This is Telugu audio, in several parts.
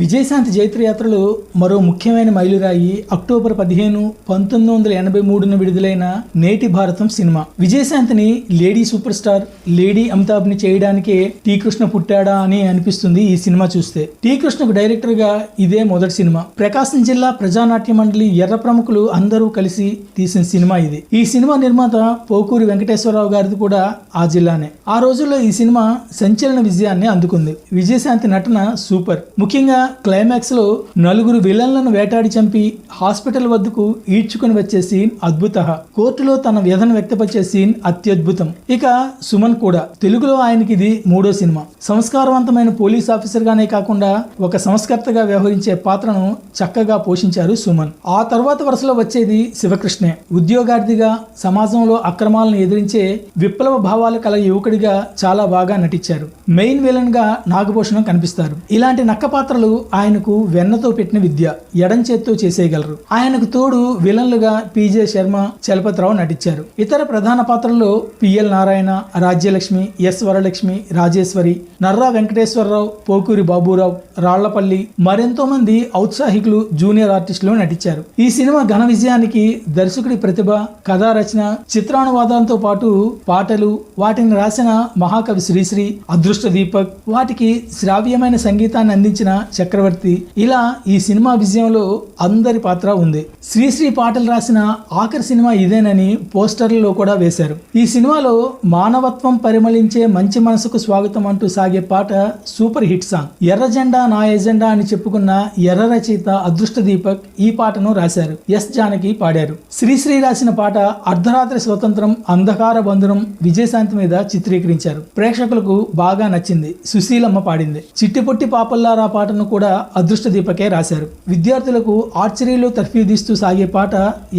విజయశాంతి జైత్రయాత్రలో మరో ముఖ్యమైన మైలురాయి అక్టోబర్ పదిహేను పంతొమ్మిది వందల ఎనభై మూడున విడుదలైన నేటి భారతం సినిమా. విజయశాంతిని లేడీ సూపర్ స్టార్ లేడీ అమితాబ్ని చేయడానికే టీ కృష్ణ పుట్టాడా అని అనిపిస్తుంది ఈ సినిమా చూస్తే. టీ కృష్ణకు డైరెక్టర్గా ఇదే మొదటి సినిమా. ప్రకాశం జిల్లా ప్రజానాట్య మండలి ఎర్ర ప్రముఖులు అందరూ కలిసి తీసిన సినిమా ఇది. ఈ సినిమా నిర్మాత పోకూరి వెంకటేశ్వరరావు గారిది కూడా ఆ జిల్లానే. ఆ రోజుల్లో ఈ సినిమా సంచలన విజయాన్ని అందుకుంది. విజయశాంతి నటన సూపర్. ముఖ్యంగా క్లైమాక్స్లో నలుగురు విలన్లను వేటాడి చంపి హాస్పిటల్ వద్దకు ఈడ్చుకుని వచ్చే సీన్ అద్భుత. కోర్టులో తన వ్యధను వ్యక్తపరిచే సీన్ అత్యద్భుతం. ఇక సుమన్ కూడా. తెలుగులో ఆయనకి ఇది మూడో సినిమా. సంస్కారవంతమైన పోలీస్ ఆఫీసర్ గానే కాకుండా ఒక సంస్కర్తగా వ్యవహరించే పాత్రను చక్కగా పోషించారు సుమన్. ఆ తర్వాత వరుసలో వచ్చేది శివకృష్ణే. ఉద్యోగార్థిగా సమాజంలో అక్రమాలను ఎదిరించే విప్లవ భావాలు కల యువకుడిగా చాలా బాగా నటించారు. మెయిన్ విలన్గా నాగభూషణం కనిపిస్తారు. ఇలాంటి నక్క పాత్రలు ఆయనకు వెన్నతో పెట్టిన విద్య ఎడం చేత్తో చేసేయగలరు. ఆయనకు తోడు విలన్లుగా పీజే శర్మ చలపతిరావు నటించారు. ఇతర ప్రధాన పాత్రల్లో P L Narayana Rajyalakshmi S. Varalakshmi Rajeswari Narra Venkateswara Rao Pokuri Baburao Rallapalli మరెంతో మంది ఔత్సాహికులు జూనియర్ ఆర్టిస్టులు నటించారు. ఈ సినిమా ఘన విజయానికి దర్శకుడి ప్రతిభ కథా రచన చిత్రానువాదాలతో పాటు పాటలు వాటిని రాసిన మహాకవి శ్రీశ్రీ అదృష్ట దీపక్ వాటికి శ్రావ్యమైన సంగీతాన్ని అందించిన చక్రవర్తి. ఇలా ఈ సినిమా విజయంలో అందరి పాత్ర ఉంది. శ్రీశ్రీ పాటలు రాసిన ఆఖరి సినిమా ఇదేనని పోస్టర్లలో కూడా వేశారు. ఈ సినిమాలో మానవత్వం పరిమళించే మంచి మనసుకు స్వాగతం అంటూ సాగే పాట సూపర్ హిట్ సాంగ్. ఎర్ర జెండా నా ఎజెండా అని చెప్పుకున్న ఎర్ర రచయిత అదృష్ట దీపక్ ఈ పాటను రాశారు. ఎస్ జానకి పాడారు. శ్రీశ్రీ రాసిన పాట అర్ధరాత్రి స్వతంత్రం అంధకార బంధనం విజయశాంతి మీద చిత్రీకరించారు. ప్రేక్షకులకు బాగా నచ్చింది. సుశీలమ్మ పాడింది. చిట్టిపొట్టి పాపల్లారా పాటను కూడా అదృష్ట దీపకే రాశారు. విద్యార్థులకు ఆర్చరీలో తర్ఫీదిస్తూ సాగే పాట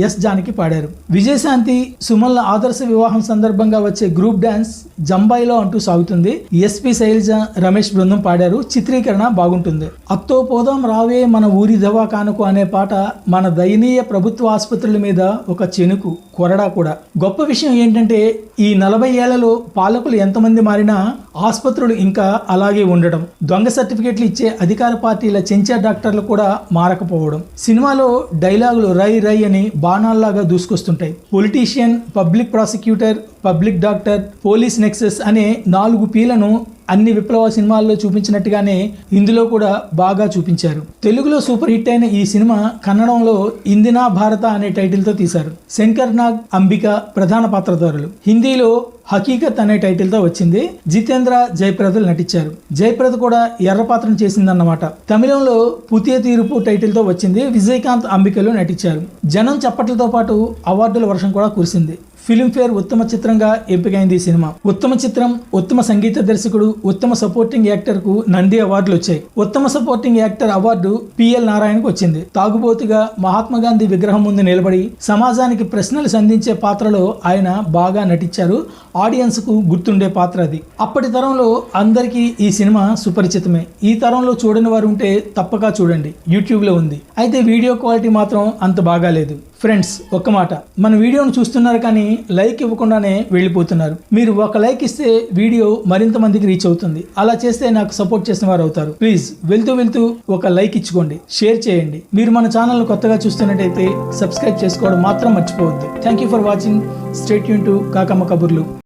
ఎస్ జానకి పాడారు. విజయశాంతి సుమల్ల ఆదర్శ వివాహం సందర్భంగా వచ్చే గ్రూప్ డాన్స్ జంబాయిలో అంటూ సాగుతుంది. ఎస్పి శైలజ రమేష్ బృందం పాడారు. చిత్రీకరణ బాగుంటుంది. అత్తో పోదాం రావే మన ఊరి దవాఖానకు అనే పాట మన దయనీయ ప్రభుత్వ ఆసుపత్రుల మీద ఒక చెనుకు కొరడా కూడా. గొప్ప విషయం ఏంటంటే ఈ నలభై ఏళ్ళలో పాలకులు ఎంతమంది మారినా ఆసుపత్రులు ఇంకా అలాగే ఉండడం దొంగ సర్టిఫికెట్లు ఇచ్చే అధికార పార్టీల చెంచా డాక్టర్లు కూడా మారకపోవడం సినిమాలో డైలాగులు రై రై అని బాణాల్లాగా దూసుకొస్తుంటాయి. Politician public prosecutor public doctor police nexus అనే నాలుగు పీలను అన్ని విప్లవ సినిమాల్లో చూపించినట్టుగానే ఇందులో కూడా బాగా చూపించారు. తెలుగులో సూపర్ హిట్ అయిన ఈ సినిమా కన్నడంలో ఇందినా భారత అనే టైటిల్తో తీశారు. శంకర్ నాగ్ అంబిక ప్రధాన పాత్రధారులు. హిందీలో హకీకత్ అనే టైటిల్తో వచ్చింది. జితేంద్ర జయప్రదలు నటించారు. జయప్రద కూడా ఎర్ర పాత్రను చేసిందన్నమాట. తమిళంలో పుతియ తీరుపు టైటిల్తో వచ్చింది. విజయకాంత్ అంబికలు నటించారు. జనం చప్పట్లతో పాటు అవార్డుల వర్షం కూడా కురిసింది. ఫిలింఫేర్ ఉత్తమ చిత్రంగా ఎంపికైంది ఈ సినిమా. ఉత్తమ చిత్రం ఉత్తమ సంగీత దర్శకుడు ఉత్తమ సపోర్టింగ్ యాక్టర్కు నంది అవార్డులు వచ్చాయి. ఉత్తమ సపోర్టింగ్ యాక్టర్ అవార్డు పిఎల్ నారాయణకు వచ్చింది. తాగుబోతుగా మహాత్మా గాంధీ విగ్రహం ముందు నిలబడి సమాజానికి ప్రశ్నలు సంధించే పాత్రలో ఆయన బాగా నటించారు. ఆడియన్స్కు గుర్తుండే పాత్ర అది. అప్పటి తరంలో అందరికీ ఈ సినిమా సుపరిచితమే. ఈ తరంలో చూడని వారు ఉంటే తప్పక చూడండి. యూట్యూబ్లో ఉంది. అయితే వీడియో క్వాలిటీ మాత్రం అంత బాగాలేదు. ఫ్రెండ్స్ ఒక్క మాట. మన వీడియోను చూస్తున్నారు కానీ కానీ లైక్ ఇవ్వకుండానే వెళ్ళిపోతున్నారు. మీరు ఒక లైక్ ఇస్తే వీడియో మరింత మందికి రీచ్ అవుతుంది. అలా చేస్తే నాకు సపోర్ట్ చేసిన వారు అవుతారు. ప్లీజ్ వెళ్తూ వెళ్తూ ఒక లైక్ ఇచ్చుకోండి. షేర్ చేయండి. మీరు మన ఛానల్ కొత్తగా చూస్తున్నట్టయితే సబ్స్క్రైబ్ చేసుకోవడం మాత్రం మర్చిపోవద్దు. Thank you for watching stay Yoon to కాకమ్మ కబుర్లు.